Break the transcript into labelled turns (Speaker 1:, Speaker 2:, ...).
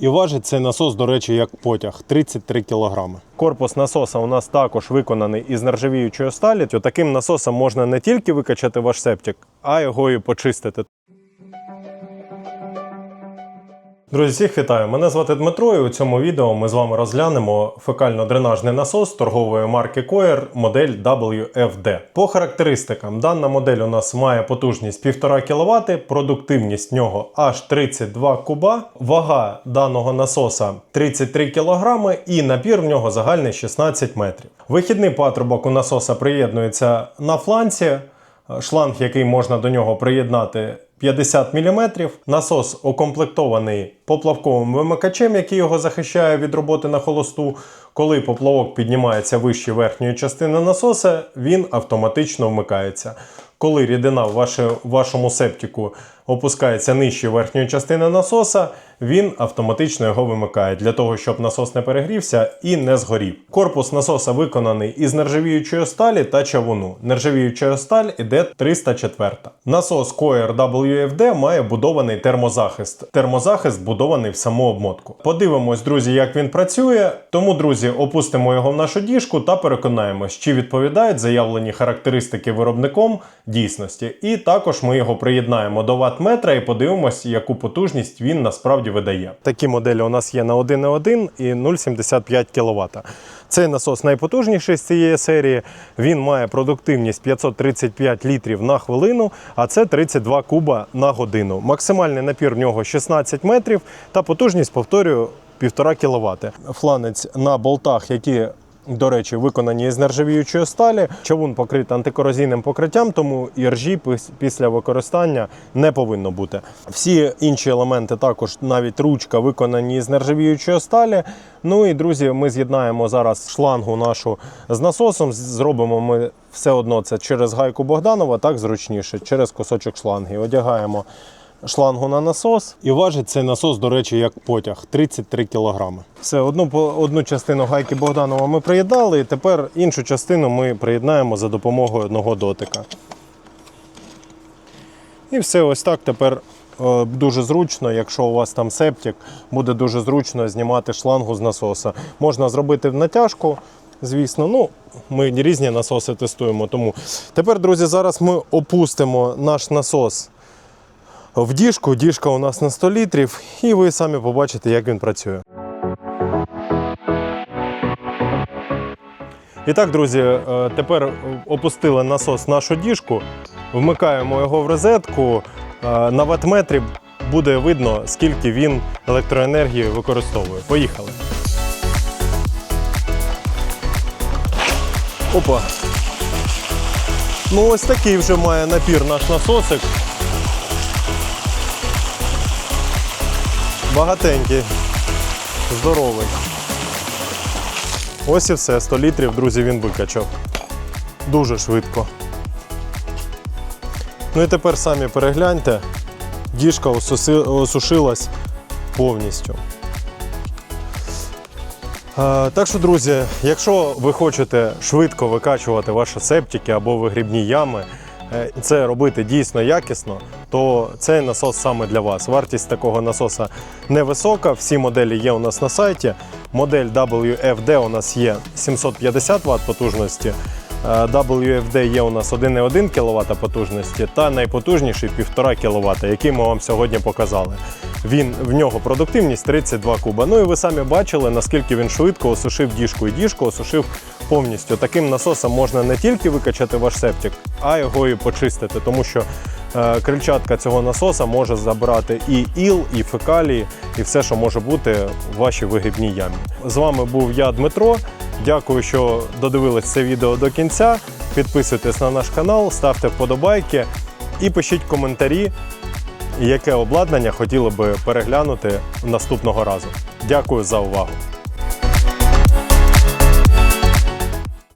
Speaker 1: І важить цей насос, до речі, як потяг 33 кг. Корпус насоса у нас також виконаний із нержавіючої сталі. Таким насосом можна не тільки викачати ваш септик, а його і почистити. Друзі, всіх вітаю! Мене звати Дмитро, і у цьому відео ми з вами розглянемо фекально-дренажний насос торгової марки Coyer модель WFD. По характеристикам, дана модель у нас має потужність 1,5 кВт, продуктивність нього аж 32 куба, вага даного насоса 33 кг і напір в нього загальний 16 метрів. Вихідний патрубок у насоса приєднується на фланці, шланг, який можна до нього приєднати 50 мм. Насос укомплектований поплавковим вимикачем, який його захищає від роботи на холосту. Коли поплавок піднімається вище верхньої частини насоса, він автоматично вмикається. Коли рідина в вашому септику опускається нижче верхньої частини насоса, він автоматично його вимикає для того, щоб насос не перегрівся і не згорів. Корпус насоса виконаний із нержавіючої сталі та чавуну. Нержавіюча сталь іде 304. Насос Coyer WFD має будований термозахист. Термозахист будований в саму обмотку. Подивимось, друзі, як він працює. Тому, друзі, опустимо його в нашу діжку та переконаємось, чи відповідають заявлені характеристики виробником дійсності. І також ми його приєднаємо до ватметра і подивимось, яку потужність він насправді видає. Такі моделі у нас є на 1,1 і 0,75 кВт. Цей насос найпотужніший з цієї серії. Він має продуктивність 535 літрів на хвилину, а це 32 куба на годину. Максимальний напір в нього 16 метрів та потужність, повторюю, 1,5 кВт. Фланець на болтах, які до речі, виконані із нержавіючої сталі. Човун покритий антикорозійним покриттям, тому і ржі після використання не повинно бути. Всі інші елементи також, навіть ручка, виконані із нержавіючої сталі. Ну і друзі, ми з'єднаємо зараз шлангу нашу з насосом. Зробимо ми все одно це через гайку Богданова, так зручніше, через кусочок шланги. Одягаємо шлангу на насос. І важить цей насос, до речі, як потяг 33 кг. Все, одну, одну частину гайки Богданова ми приєднали, і тепер іншу частину ми приєднаємо за допомогою одного дотика. І все, ось так тепер е, дуже зручно, якщо у вас там септик, буде дуже зручно знімати шлангу з насоса. Можна зробити в натяжку, звісно. Ну, ми різні насоси тестуємо. Тому тепер, друзі, зараз ми опустимо наш насос в діжку. Діжка у нас на 100 літрів, і ви самі побачите, як він працює. І так, друзі, е, тепер опустили насос нашу діжку, вмикаємо його в розетку. Е, На ватметрі буде видно, скільки він електроенергії використовує. Поїхали. Опа. Ну, ось такий вже має напір наш насосик. Багатенький, здоровий. Ось і все, 100 літрів, друзі, він викачав. Дуже швидко. Ну і тепер самі перегляньте, діжка осушилась повністю. Так що, друзі, якщо ви хочете швидко викачувати ваші септики або вигрібні ями, це робити дійсно якісно, то цей насос саме для вас. Вартість такого насоса невисока. Всі моделі є у нас на сайті. Модель WFD у нас є 750 Вт потужності. е, WFD є у нас 1,1 кВт потужності та найпотужніший 1,5 кВт, який ми вам сьогодні показали. Він в нього продуктивність 32 куба. Ну і ви самі бачили, наскільки він швидко осушив діжку, і діжку осушив повністю. Таким насосом можна не тільки викачати ваш септик, а його і почистити, тому що е, крильчатка цього насоса може забрати і іл, і фекалії, і все, що може бути в вашій вигибній ямі. З вами був я, Дмитро. Дякую, що додивились це відео до кінця. Підписуйтесь на наш канал, ставте вподобайки і пишіть коментарі, яке обладнання хотіли би переглянути наступного разу. Дякую за увагу!